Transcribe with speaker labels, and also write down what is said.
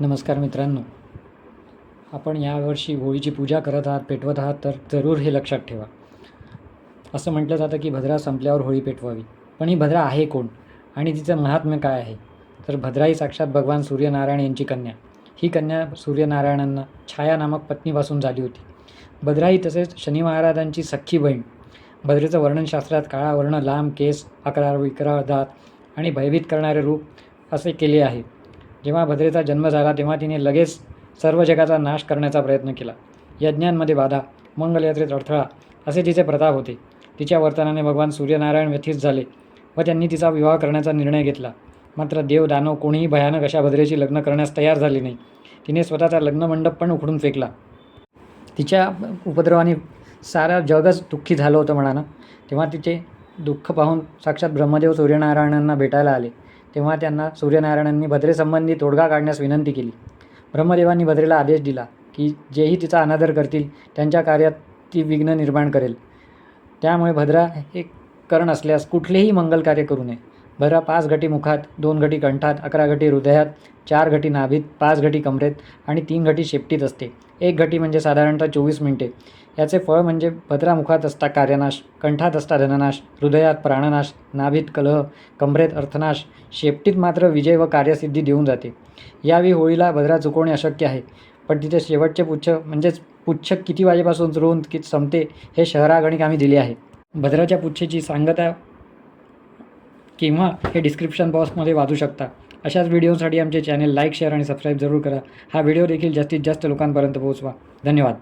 Speaker 1: नमस्कार मित्रांनो. आपण यावर्षी होळीची पूजा करत आहात पेटवत आहात तर जरूर हे लक्षात ठेवा. असं म्हटलं जातं की भद्रा संपल्यावर होळी पेटवावी. पण ही भद्रा आहे कोण? आणि तिचं महात्म्य काय आहे? तर भद्रा ही साक्षात भगवान सूर्यनारायण यांची कन्या. ही कन्या सूर्यनारायणांना छाया नामक पत्नीपासून झाली होती. भद्रा ही तसेच शनी महाराजांची सख्खी बहीण. भद्रेचं वर्णनशास्त्रात काळा वर्ण लांब केस अकरा विकराळ दात आणि भयभीत करणारे रूप असे केले आहे. जेव्हा भद्रेचा जन्म झाला तेव्हा तिने लगेच सर्व जगाचा नाश करण्याचा प्रयत्न केला. यज्ञांमध्ये बाधा मंगलयात्रेत अडथळा असे तिचे प्रताप होते. तिच्या वर्तनाने भगवान सूर्यनारायण व्यथित झाले व त्यांनी तिचा विवाह करण्याचा निर्णय घेतला. मात्र देव दानव कोणीही भयानक अशा भद्रेची लग्न करण्यास तयार झाली नाही. तिने स्वतःचा लग्नमंडप पण उखडून फेकला. तिच्या उपद्रवाने सारा जगच दुःखी झालं होतं म्हणा ना तेव्हा तिचे दुःख पाहून साक्षात ब्रह्मदेव सूर्यनारायणांना भेटायला आले. तेव्हा त्यांना सूर्यनारायणांनी भद्रेसंबंधी तोडगा काढण्यास विनंती केली. ब्रह्मदेवांनी भद्रेला आदेश दिला की जेही तिचा अनादर करतील त्यांच्या कार्यात ती विघ्न निर्माण करेल. त्यामुळे भद्रा हे करण असल्यास कुठलेही मंगल कार्य करू नये. भद्रा पाच घटी मुखात दोन घटी कंठात अकरा घटी हृदयात चार घटी नाभीत पाच घटी कमरेत आणि तीन घटी शेपटीत असते. एक घटी म्हणजे साधारणतः चोवीस मिनिटे. याचे फळ म्हणजे भद्रामुखात असता कार्यनाश कंठात असता धननाश हृदयात प्राणनाश नाभीत कलह कमरेत अर्थनाश शेपटीत मात्र विजय व कार्यसिद्धी देऊन जाते. यावेळी होळीला भद्रा चुकवणे अशक्य आहे. पण तिथे शेवटचे पुच्छ म्हणजेच पुच्छ किती वाजेपासून सुरू किती संपते हे शहरागणिक आम्ही दिले आहे. भद्राच्या पुच्छेची सांगता किंवा हे डिस्क्रिप्शन बॉक्समध्ये वाचू शकता. अशाच व्हिडिओसाठी आमचे चॅनल लाईक शेअर आणि सबस्क्राईब जरूर करा. हा व्हिडिओ देखील जास्तीत जास्त लोकांपर्यंत पोहोचवा. धन्यवाद.